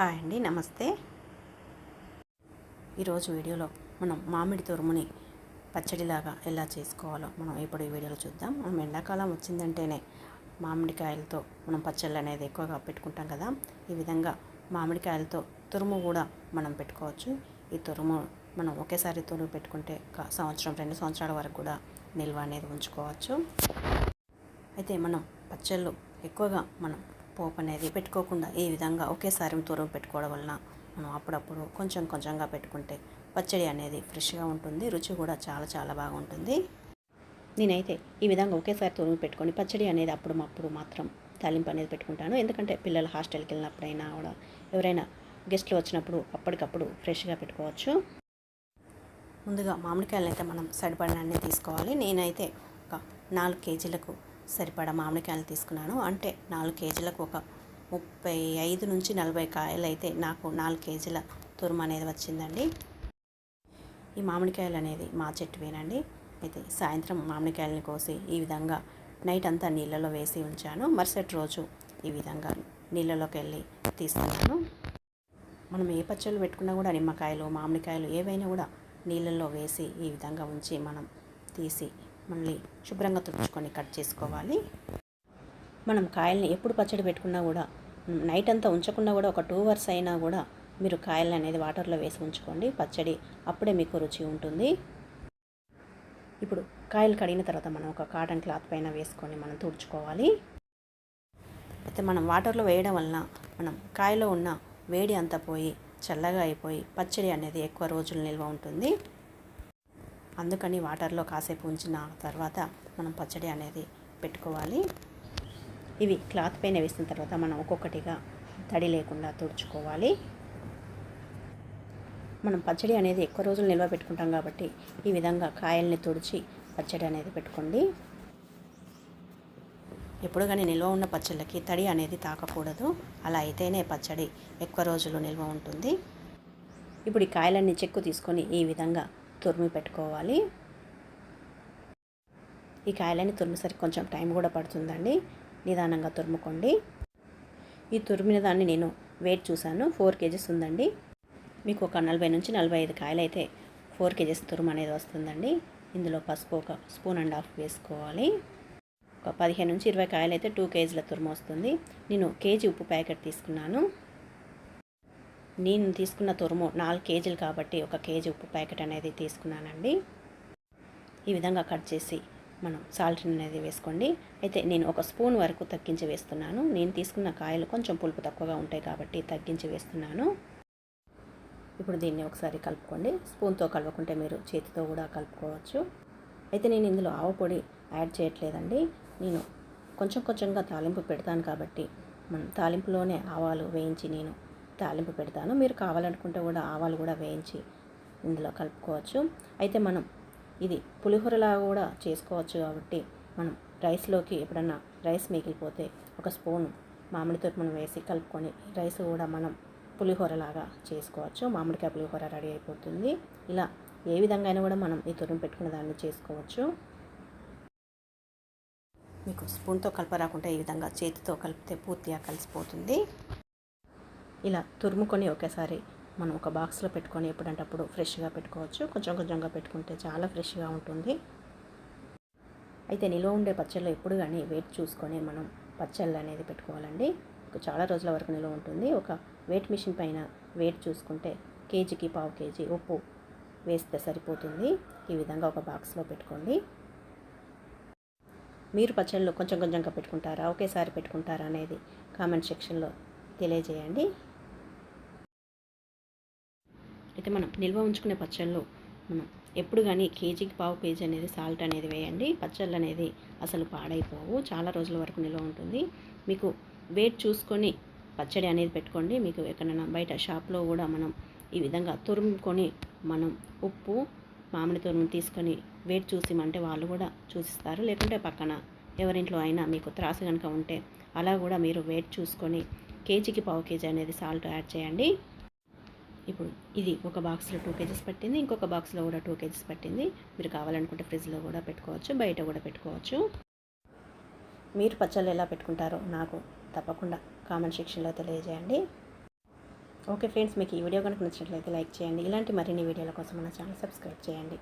Hi అండి నమస్తే. ఈరోజు వీడియోలో మనం మామిడి తురుముని పచ్చడిలాగా ఎలా చేసుకోవాలో మనం ఇప్పుడు ఈ వీడియోలో చూద్దాం. మనం ఎండాకాలం వచ్చిందంటేనే మామిడికాయలతో మనం పచ్చళ్ళు అనేది ఎక్కువగా పెట్టుకుంటాం కదా. ఈ విధంగా మామిడికాయలతో తురుము కూడా మనం పెట్టుకోవచ్చు. ఈ తురుము మనం ఒకేసారి తురుము పెట్టుకుంటే ఒక సంవత్సరం రెండు సంవత్సరాల వరకు కూడా నిల్వ అనేది ఉంచుకోవచ్చు. అయితే మనం పచ్చళ్ళు ఎక్కువగా మనం పోపు అనేది పెట్టుకోకుండా ఈ విధంగా ఒకేసారి తురుము పెట్టుకోవడం వలన మనం అప్పుడప్పుడు కొంచెం కొంచెంగా పెట్టుకుంటే పచ్చడి అనేది ఫ్రెష్గా ఉంటుంది రుచి కూడా చాలా చాలా బాగుంటుంది. నేనైతే ఈ విధంగా ఒకేసారి తురుము పెట్టుకొని పచ్చడి అనేది అప్పుడు అప్పుడు మాత్రం తాలింపు అనేది పెట్టుకుంటాను. ఎందుకంటే పిల్లలు హాస్టల్కి వెళ్ళినప్పుడైనా కూడా ఎవరైనా గెస్ట్లు వచ్చినప్పుడు అప్పటికప్పుడు ఫ్రెష్గా పెట్టుకోవచ్చు. ముందుగా మామిడికాయలను అయితే మనం సరిపడినన్ని తీసుకోవాలి. నేనైతే ఒక నాలుగు కేజీలకు సరిపడా మామిడికాయలు తీసుకున్నాను. అంటే నాలుగు కేజీలకు ఒక ముప్పై ఐదు నుంచి నలభై కాయలు అయితే నాకు నాలుగు కేజీల తురుము అనేది వచ్చిందండి. ఈ మామిడికాయలు అనేది మా చెట్టువేనండి. అయితే సాయంత్రం మామిడికాయలని కోసి ఈ విధంగా నైట్ అంతా నీళ్ళలో వేసి ఉంచాను. మరుసటి రోజు ఈ విధంగా నీళ్ళలోకి వెళ్ళి తీసుకున్నాను. మనం ఏ పచ్చళ్ళు పెట్టుకున్నా కూడా నిమ్మకాయలు మామిడికాయలు ఏవైనా కూడా నీళ్ళల్లో వేసి ఈ విధంగా ఉంచి మనం తీసి మళ్ళీ శుభ్రంగా తుడుచుకొని కట్ చేసుకోవాలి. మనం కాయల్ని ఎప్పుడు పచ్చడి పెట్టుకున్నా కూడా నైట్ అంతా ఉంచకుండా కూడా ఒక టూ అవర్స్ అయినా కూడా మీరు కాయలు అనేది వాటర్లో వేసి ఉంచుకోండి. పచ్చడి అప్పుడే మీకు రుచి ఉంటుంది. ఇప్పుడు కాయలు కడిగిన తర్వాత మనం ఒక కాటన్ క్లాత్ పైన వేసుకొని మనం తుడుచుకోవాలి. అయితే మనం వాటర్లో వేయడం వలన మనం కాయలో ఉన్న వేడి అంతా పోయి చల్లగా అయిపోయి పచ్చడి అనేది ఎక్కువ రోజులు నిల్వ ఉంటుంది. అందుకని వాటర్లో కాసేపు ఉంచిన తర్వాత మనం పచ్చడి అనేది పెట్టుకోవాలి. ఇవి క్లాత్ పైన వేసిన తర్వాత మనం ఒక్కొక్కటిగా తడి లేకుండా తుడుచుకోవాలి. మనం పచ్చడి అనేది ఎక్కువ రోజులు నిల్వ పెట్టుకుంటాం కాబట్టి ఈ విధంగా కాయల్ని తుడిచి పచ్చడి అనేది పెట్టుకోండి. ఎప్పుడు కానీ నిల్వ ఉన్న పచ్చళ్ళకి తడి అనేది తాకకూడదు. అలా అయితేనే పచ్చడి ఎక్కువ రోజులు నిల్వ ఉంటుంది. ఇప్పుడు ఈ కాయలన్నీ చెక్కు తీసుకొని ఈ విధంగా తురిమి పెట్టుకోవాలి. ఈ కాయలని తురిమిసరికి కొంచెం టైం కూడా పడుతుందండి. నిదానంగా తురుముకోండి. ఈ తురిమిన దాన్ని నేను వెయిట్ చూశాను. ఫోర్ కేజీస్ ఉందండి. మీకు ఒక నలభై నుంచి నలభై ఐదు కాయలు అయితే ఫోర్ కేజీస్ తురుము అనేది వస్తుందండి. ఇందులో పసుపు ఒక స్పూన్ అండ్ హాఫ్ వేసుకోవాలి. ఒక పదిహేను నుంచి ఇరవై కాయలు అయితే టూ కేజీల తురుము వస్తుంది. నేను కేజీ ఉప్పు ప్యాకెట్ తీసుకున్నాను. నేను తీసుకున్న తురుము నాలుగు కేజీలు కాబట్టి ఒక కేజీ ఉప్పు ప్యాకెట్ అనేది తీసుకున్నానండి. ఈ విధంగా కట్ చేసి మనం సాల్ట్ అనేది వేసుకోండి. అయితే నేను ఒక స్పూన్ వరకు తగ్గించి వేస్తున్నాను. నేను తీసుకున్న కాయలు కొంచెం పులుపు తక్కువగా ఉంటాయి కాబట్టి తగ్గించి వేస్తున్నాను. ఇప్పుడు దీన్ని ఒకసారి కలుపుకోండి. స్పూన్తో కలవకుంటే మీరు చేతితో కూడా కలుపుకోవచ్చు. అయితే నేను ఇందులో ఆవు పొడి యాడ్ చేయట్లేదండి. నేను కొంచెం కొంచెంగా తాలింపు పెడతాను కాబట్టి మనం తాలింపులోనే ఆవాలు వేయించి నేను తాలింపు పెడతాను. మీరు కావాలనుకుంటే కూడా ఆవాలు కూడా వేయించి ఇందులో కలుపుకోవచ్చు. అయితే మనం ఇది పులిహోరలా కూడా చేసుకోవచ్చు కాబట్టి మనం రైస్లోకి ఎప్పుడన్నా రైస్ మిగిలిపోతే ఒక స్పూన్ మామిడితో మనం వేసి కలుపుకొని రైస్ కూడా మనం పులిహోరలాగా చేసుకోవచ్చు. మామిడికాయ పులిహోర రెడీ అయిపోతుంది. ఇలా ఏ విధంగా అయినా కూడా మనం ఈ తురుము పెట్టుకున్న దాన్ని చేసుకోవచ్చు. మీకు స్పూన్తో కలపరాకుంటే ఈ విధంగా చేతితో కలిపితే పూర్తిగా కలిసిపోతుంది. ఇలా తురుముకొని ఒకేసారి మనం ఒక బాక్స్లో పెట్టుకొని ఎప్పుడంటే అప్పుడు ఫ్రెష్గా పెట్టుకోవచ్చు. కొంచెం కొంచెంగా పెట్టుకుంటే చాలా ఫ్రెష్గా ఉంటుంది. అయితే నిల్వ ఉండే పచ్చళ్ళు ఎప్పుడు కానీ వెయిట్ చూసుకొని మనం పచ్చళ్ళు అనేది పెట్టుకోవాలండి. చాలా రోజుల వరకు నిల్వ ఉంటుంది. ఒక వెయిట్ మిషన్ పైన వెయిట్ చూసుకుంటే కేజీకి పావు కేజీ ఉప్పు వేస్తే సరిపోతుంది. ఈ విధంగా ఒక బాక్స్లో పెట్టుకోండి. మీరు పచ్చళ్ళు కొంచెం కొంచెంగా పెట్టుకుంటారా? ఒకేసారి పెట్టుకుంటారా అనేది కామెంట్ సెక్షన్లో తెలియజేయండి. అయితే మనం నిల్వ ఉంచుకునే పచ్చళ్ళు మనం ఎప్పుడు కానీ కేజీకి పావు కేజీ అనేది సాల్ట్ అనేది వేయండి. పచ్చళ్ళు అనేది అసలు పాడైపోవు. చాలా రోజుల వరకు నిల్వ ఉంటుంది. మీకు వెయిట్ చూసుకొని పచ్చడి అనేది పెట్టుకోండి. మీకు ఎక్కడైనా బయట షాప్లో కూడా మనం ఈ విధంగా తురుముకొని మనం ఉప్పు మామిడి తురుము తీసుకొని వెయిట్ చూసిమంటే వాళ్ళు కూడా చూసిస్తారు. లేకుంటే పక్కన ఎవరింట్లో అయినా మీకు త్రాసు కనుక ఉంటే అలా కూడా మీరు వెయిట్ చూసుకొని కేజీకి పావు కేజీ అనేది సాల్ట్ యాడ్ చేయండి. ఇప్పుడు ఇది ఒక బాక్స్లో టూ కేజీస్ పట్టింది ఇంకొక బాక్స్లో కూడా టూ కేజీస్ పట్టింది. మీరు కావాలనుకుంటే ఫ్రిడ్జ్లో కూడా పెట్టుకోవచ్చు బయట కూడా పెట్టుకోవచ్చు. మీరు పచ్చళ్ళు ఎలా పెట్టుకుంటారో నాకు తప్పకుండా కామెంట్ సెక్షన్లో తెలియజేయండి. ఓకే ఫ్రెండ్స్ మీకు ఈ వీడియో కనుక నచ్చినట్లయితే లైక్ చేయండి. ఇలాంటి మరిన్ని వీడియోల కోసం మన ఛానల్ సబ్స్క్రైబ్ చేయండి.